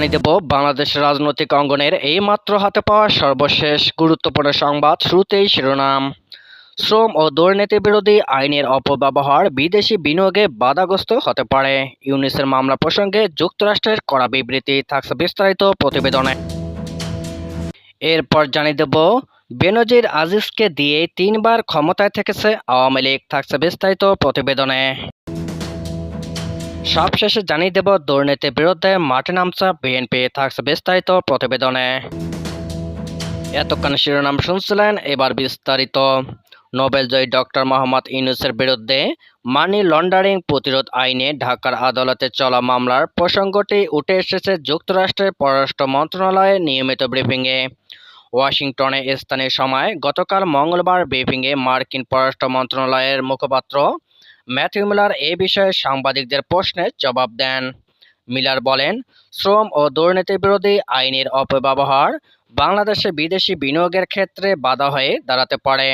জানিয়ে দেব বাংলাদেশের রাজনৈতিক অঙ্গনের এই মাত্র হাতে পাওয়া সর্বশেষ গুরুত্বপূর্ণ সংবাদ শুরুতেই শিরোনাম। শ্রম ও দুর্নীতি বিরোধী আইনের অপব্যবহার বিদেশি বিনিয়োগে বাধাগ্রস্ত হতে পারে। ইউনিসের মামলা প্রসঙ্গে যুক্তরাষ্ট্রের কড়া বিবৃতি থাকছে বিস্তারিত প্রতিবেদনে। এরপর জানিয়ে দেব, বেনজির আজিজকে দিয়ে তিনবার ক্ষমতায় থেকেছে আওয়ামী লীগ, থাকছে বিস্তারিত প্রতিবেদনে। সবশেষে জানিয়ে দেব দুর্নীতির বিরুদ্ধে মাঠে নামছে বিএনপি, থাকছে বিস্তারিত প্রতিবেদনে। এতক্ষণ শিরোনাম শুনছিলেন, এবার বিস্তারিত। নোবেলজয়ী ডক্টর মোহাম্মদ ইউনুসের বিরুদ্ধে মানি লন্ডারিং প্রতিরোধ আইনে ঢাকার আদালতে চলা মামলার প্রসঙ্গটি উঠে এসেছে যুক্তরাষ্ট্রের পররাষ্ট্র মন্ত্রণালয়ের নিয়মিত ব্রিফিংয়ে। ওয়াশিংটনে স্থানীয় সময় গতকাল মঙ্গলবার ব্রিফিংয়ে মার্কিন পররাষ্ট্র মন্ত্রণালয়ের মুখপাত্র ম্যাথিউ মিলার এ বিষয়ে সাংবাদিকদের প্রশ্নের জবাব দেন। মিলার বলেন, শ্রম ও দুর্নীতি বিরোধী আইনের অপব্যবহার বাংলাদেশে বিদেশি বিনিয়োগের ক্ষেত্রে বাধা হয়ে দাঁড়াতে পারে।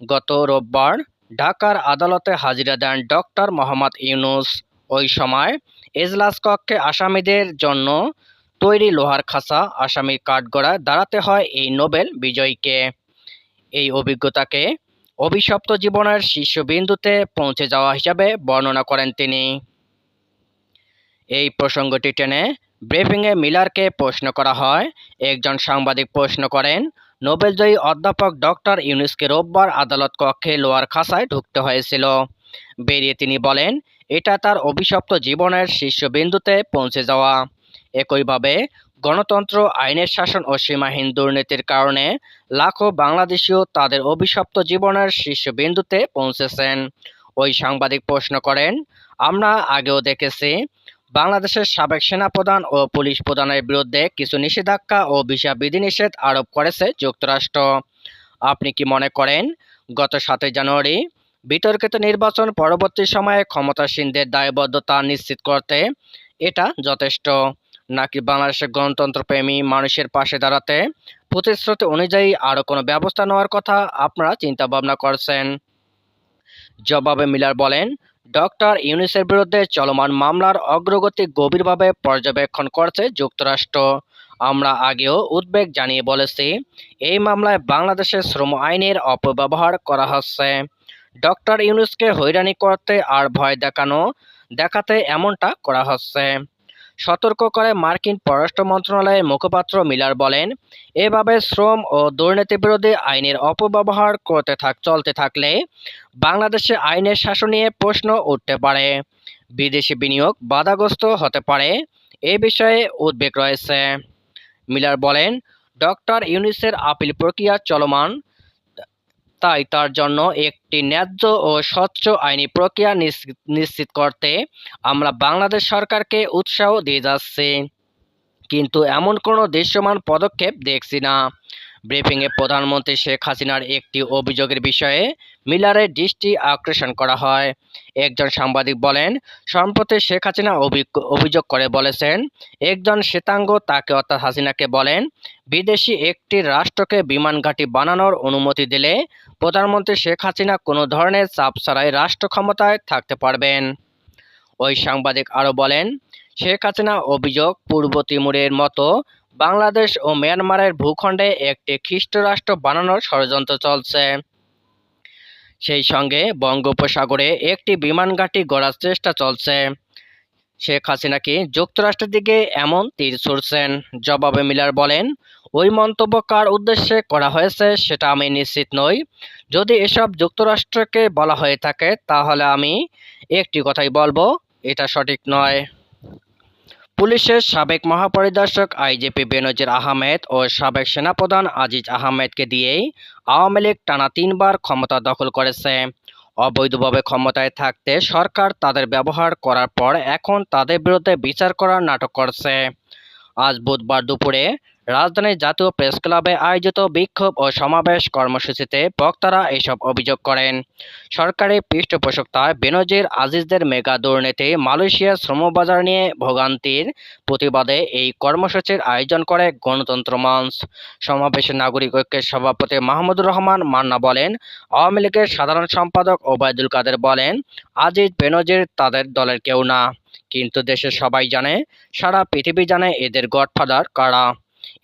গত রোববার ঢাকার আদালতে হাজিরা দেন ডক্টর মোহাম্মদ ইউনুস। ওই সময় এজলাস কক্ষে আসামিদের জন্য তৈরি লোহার খাসা আসামির কাঠগড়ায় দাঁড়াতে হয় এই নোবেল বিজয়ীকে। এই অভিজ্ঞতাকে অভিশপ্ত জীবনের শীর্ষবিন্দুতে পৌঁছে যাওয়া হিসাবে বর্ণনা করেন তিনি। এই প্রসঙ্গটি টেনে ব্রিফিংয়ে মিলারকে প্রশ্ন করা হয়। একজন সাংবাদিক প্রশ্ন করেন, নোবেলজয়ী অধ্যাপক ডক্টর ইউনুসকে রোববার আদালত কক্ষে লোয়ার খাসায় ঢুকতে হয়েছিল। বেরিয়ে তিনি বলেন, এটা তার অভিশপ্ত জীবনের শীর্ষবিন্দুতে পৌঁছে যাওয়া। একইভাবে গণতন্ত্র, আইনের শাসন ও সীমাহীন দুর্নীতির কারণে লাখো বাংলাদেশিও তাদের অভিশপ্ত জীবনের শীর্ষবিন্দুতে পৌঁছেছেন। ওই সাংবাদিক প্রশ্ন করেন, আমরা আগেও দেখেছি, বাংলাদেশের সাবেক সেনাপ্রধান ও পুলিশ প্রধানের বিরুদ্ধে কিছু নিষেধাজ্ঞা ও ভিসা বিধিনিষেধ আরোপ করেছে যুক্তরাষ্ট্র। আপনি কি মনে করেন, গত সাতই জানুয়ারি বিতর্কিত নির্বাচন পরবর্তী সময়ে ক্ষমতাসীনদের দায়বদ্ধতা নিশ্চিত করতে এটা যথেষ্ট? নাকি বাংলাদেশের গণতন্ত্রপ্রেমী মানুষের পাশে দাঁড়াতে? প্রতিশ্রুতি অনুযায়ী আরও কোনো ব্যবস্থা নেওয়ার কথা আপনারা চিন্তা ভাবনা করছেন? জবাবে মিলার বলেন, ডক্টর ইউনিসের বিরুদ্ধে চলমান মামলার অগ্রগতি গভীরভাবে পর্যবেক্ষণ করছে যুক্তরাষ্ট্র। আমরা আগেও উদ্বেগ জানিয়ে বলেছি, এই মামলায় বাংলাদেশের শ্রম আইনের অপব্যবহার করা হচ্ছে। ডক্টর ইউনুসকে হয়রানি করতে আর ভয় দেখানো, দেখাতে এমনটা করা হচ্ছে। সতর্ক করে মার্কিন পররাষ্ট্র মন্ত্রণালয়ের মুখপাত্র মিলার বলেন, এভাবে শ্রম ও দুর্নীতি বিরোধী আইনের অপব্যবহার করতে থাক, চলতে থাকলে বাংলাদেশে আইনের শাসন নিয়ে প্রশ্ন উঠতে পারে। বিদেশি বিনিয়োগ বাধাগ্রস্ত হতে পারে, এ বিষয়ে উদ্বেগ রয়েছে। মিলার বলেন, ডক্টর ইউনিসের আপিল প্রক্রিয়া চলমান তাই তার জন্য একটি ন্যায্য ও স্বচ্ছ আইনি প্রক্রিয়া নিশ্চিত- করতে আমরা বাংলাদেশ সরকারকে উৎসাহ দিয়ে যাচ্ছি। কিন্তু এমন কোনো দৃশ্যমান পদক্ষেপ দেখছি না। ব্রিফিংয়ে প্রধানমন্ত্রী শেখ হাসিনার একটি অভিযোগের বিষয়ে মিলারের দৃষ্টি আকর্ষণ করা হয়। একজন সাংবাদিক বলেন, সম্প্রতি শেখ হাসিনা অভিযোগ করে বলেছেন, একজন শ্বেতাঙ্গ তাকে অর্থাৎ হাসিনাকে বলেন, বিদেশি একটি রাষ্ট্রকে বিমান ঘাঁটি বানানোর অনুমতি দিলে প্রধানমন্ত্রী শেখ হাসিনা কোনো ধরনের চাপ ছাড়াই রাষ্ট্র ক্ষমতায় থাকতে পারবেন। ওই সাংবাদিক আরও বলেন, শেখ হাসিনা অভিযোগ পূর্ব তিমুরের মতো বাংলাদেশ ও মিয়ানমারের ভূখণ্ডে একটি খ্রিস্ট রাষ্ট্র বানানোর ষড়যন্ত্র চলছে। সেই সঙ্গে বঙ্গোপসাগরে একটি বিমান ঘাঁটি গড়ার চেষ্টা চলছে। শেখ হাসিনা কি যুক্তরাষ্ট্রের দিকে এমন তীর ছুড়ছেন? জবাবে মিলার বলেন, ওই মন্তব্য কার উদ্দেশ্যে করা হয়েছে সেটা আমি নিশ্চিত নই। যদি এসব যুক্তরাষ্ট্রকে বলা হয়ে থাকে, তাহলে আমি একটি কথাই বলব, এটা সঠিক নয়। পুলিশের সাবেক মহাপরিদর্শক আইজিপি বেনজির আহমেদ ও সাবেক সেনাপ্রধান আজিজ আহমেদকে দিয়েই আওয়ামী লীগ টানা তিনবার ক্ষমতা দখল করেছে। অবৈধভাবে ক্ষমতায় থাকতে সরকার তাদের ব্যবহার করার পর এখন তাদের বিরুদ্ধে বিচার করার নাটক করছে। আজ বুধবার দুপুরে রাজধানীর জাতীয় প্রেস ক্লাবে আয়োজিত বিক্ষোভ ও সমাবেশ কর্মসূচিতে বক্তারা এসব অভিযোগ করেন। সরকারি পৃষ্ঠপোষকতায় বেনজির আজিজদের মেগা দুর্নীতি, মালয়েশিয়ার শ্রমবাজার নিয়ে ভোগান্তির প্রতিবাদে এই কর্মসূচির আয়োজন করে গণতন্ত্র মঞ্চ। সমাবেশে নাগরিক ঐক্যের সভাপতি মাহমুদুর রহমান মান্না বলেন, আওয়ামী লীগের সাধারণ সম্পাদক ওবায়দুল কাদের বলেন, আজিজ, বেনজির তাদের দলের কেউ না। কিন্তু দেশের সবাই জানে, সারা পৃথিবী জানে এদের গডফাদার কারা।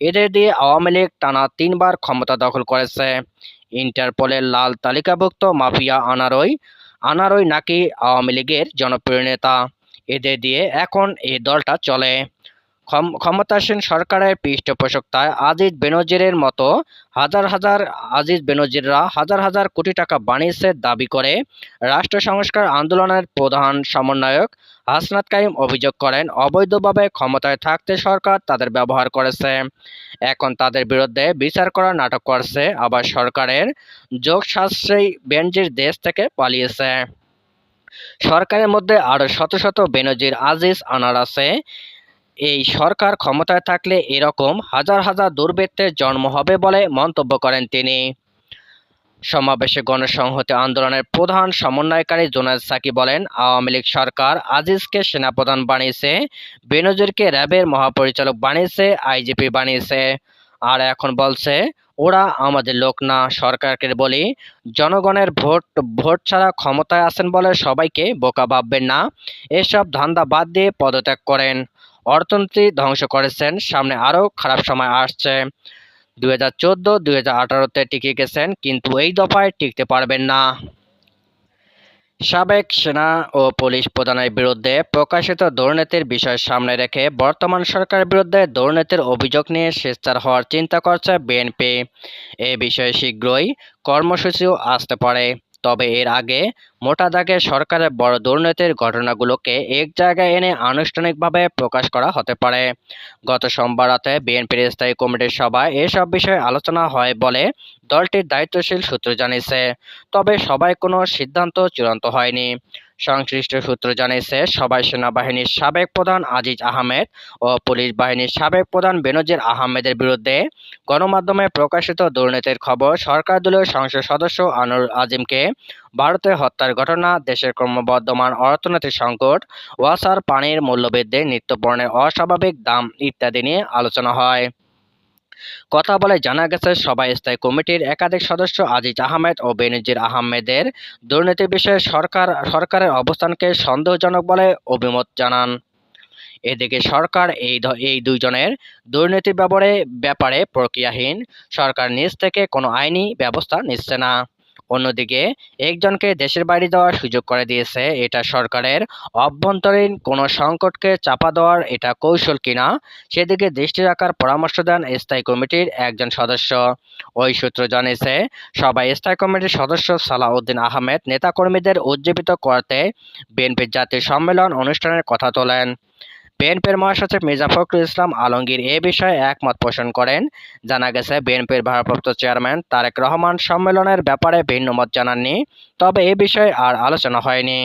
এদের দিয়ে আওয়ামী লীগ টানা তিনবার ক্ষমতা দখল করেছে। ইন্টারপোলের লাল তালিকাভুক্ত মাফিয়া আনারই আনারই নাকি আওয়ামী লীগের জনপ্রিয় নেতা। এদের দিয়ে এখন এই দলটা চলে। ক্ষমতাসীন সরকারের পৃষ্ঠপোষকতায় আজিজ বেনজিরের মতো হাজার হাজার আজিজ বেনজিররা হাজার হাজার কোটি টাকা বানিয়েছে দাবি করে রাষ্ট্র সংস্কার আন্দোলনের প্রধান সমন্বয়ক হাসনাত কাইম অভিযোগ করেন, অবৈধভাবে ক্ষমতায় থাকতে সরকার তাদের ব্যবহার করেছে। এখন তাদের বিরুদ্ধে বিচার করার নাটক করছে, আবার সরকারের যোগ সাশ্রয়ী বেনজির দেশ থেকে পালিয়েছে। সরকারের মধ্যে আরও শত শত বেনজির আজিজ আনার আছে। এই সরকার ক্ষমতায় থাকলে এরকম হাজার হাজার দুর্বৃত্তের জন্ম হবে বলে মন্তব্য করেন তিনি। সমাবেশে গণসংহতি আন্দোলনের প্রধান সমন্বয়কারী জোনায়েদ সাকি বলেন, আওয়ামী লীগ সরকার আজিজকে সেনাপ্রধান বানিয়েছে, বেনজিরকে র্যাবের মহাপরিচালক বানিয়েছে আইজিপি বানিয়েছে। আর এখন বলছে, ওরা আমাদের লোক না, সরকারকে বলি, জনগণের ভোট ভোট ছাড়া ক্ষমতায় আছেন বলে সবাইকে বোকা ভাববেন না, এসব ধান্দা বাদ দিয়ে পদত্যাগ করেন। অর্থনীতি ধ্বংস করেছেন। সামনে আরও খারাপ সময় আসছে। দু হাজার চোদ্দ, দুই হাজার আঠারোতে টিকে গেছেন, কিন্তু এই দফায় টিকতে পারবেন না। সাবেক সেনা ও পুলিশ প্রধানের বিরুদ্ধে প্রকাশিত দুর্নীতির বিষয় সামনে রেখে বর্তমান সরকারের বিরুদ্ধে দুর্নীতির অভিযোগ নিয়ে স্বেচ্ছার হওয়ার চিন্তা করছে বিএনপি। এ বিষয়ে শীঘ্রই কর্মসূচিও আসতে পারে। তবে এর আগে মোটা দাগে সরকারের বড় দুর্নীতির ঘটনাগুলোকে এক জায়গায় এনে আনুষ্ঠানিকভাবে প্রকাশ করা হতে পারে। গত সোমবার রাতে বিএনপির স্থায়ী কমিটির সভায় এসব বিষয়ে আলোচনা হয় বলে দলটির দায়িত্বশীল সূত্র জানিয়েছে। তবে সবাই কোনো সিদ্ধান্ত চূড়ান্ত হয়নি। সংশ্লিষ্ট সূত্র জানিয়েছে, সবাই সেনাবাহিনীর সাবেক প্রধান আজিজ আহমেদ ও পুলিশ বাহিনীর সাবেক প্রধান বেনজির আহমেদের বিরুদ্ধে গণমাধ্যমে প্রকাশিত দুর্নীতির খবর সরকার দলীয় সংসদ সদস্য আনোয়ার আজিমকে ভারতে হত্যার ঘটনা, দেশের ক্রমবর্ধমান অর্থনৈতিক সংকট, ওয়াসার পানির মূল্যবৃদ্ধি, নিত্যপণ্যের অস্বাভাবিক দাম ইত্যাদি নিয়ে আলোচনা হয়। কথা বলে জানা গেছে সবাই স্থায়ী কমিটির একাধিক সদস্য আজিজ আহমেদ ও বেনজির আহমেদের দুর্নীতি বিষয়ে সরকার, সরকারের অবস্থানকে সন্দেহজনক বলে অভিমত জানান। এদিকে সরকার এই এই দুইজনের দুর্নীতি ব্যাপারে ব্যাপারে প্রক্রিয়াহীন। সরকার নিজ থেকে কোনো আইনি ব্যবস্থা নিচ্ছে না। অন্যদিকে একজনকে দেশের বাইরে যাওয়ার সুযোগ করে দিয়েছে। এটা সরকারের অভ্যন্তরীণ কোনো সংকটকে চাপা দেওয়ার এটা কৌশল কিনা, সেদিকে দৃষ্টি রাখার পরামর্শ দেন স্থায়ী কমিটির একজন সদস্য। ওই সূত্র জানিয়েছে সবাই স্থায়ী কমিটির সদস্য সালাউদ্দিন আহমেদ নেতাকর্মীদের উজ্জীবিত করতে বিএনপির জাতীয় সম্মেলন অনুষ্ঠানের কথা তোলেন। বিএনপির মহাসচিব মির্জা ফখরুল ইসলাম আলমগীর এ বিষয়ে একমত পোষণ করেন। জানা গেছে, বিএনপির ভারপ্রাপ্ত চেয়ারম্যান তারেক রহমান সম্মেলনের ব্যাপারে ভিন্ন মত জানাননি, তবে এ বিষয়ে আর আলোচনা হয়নি।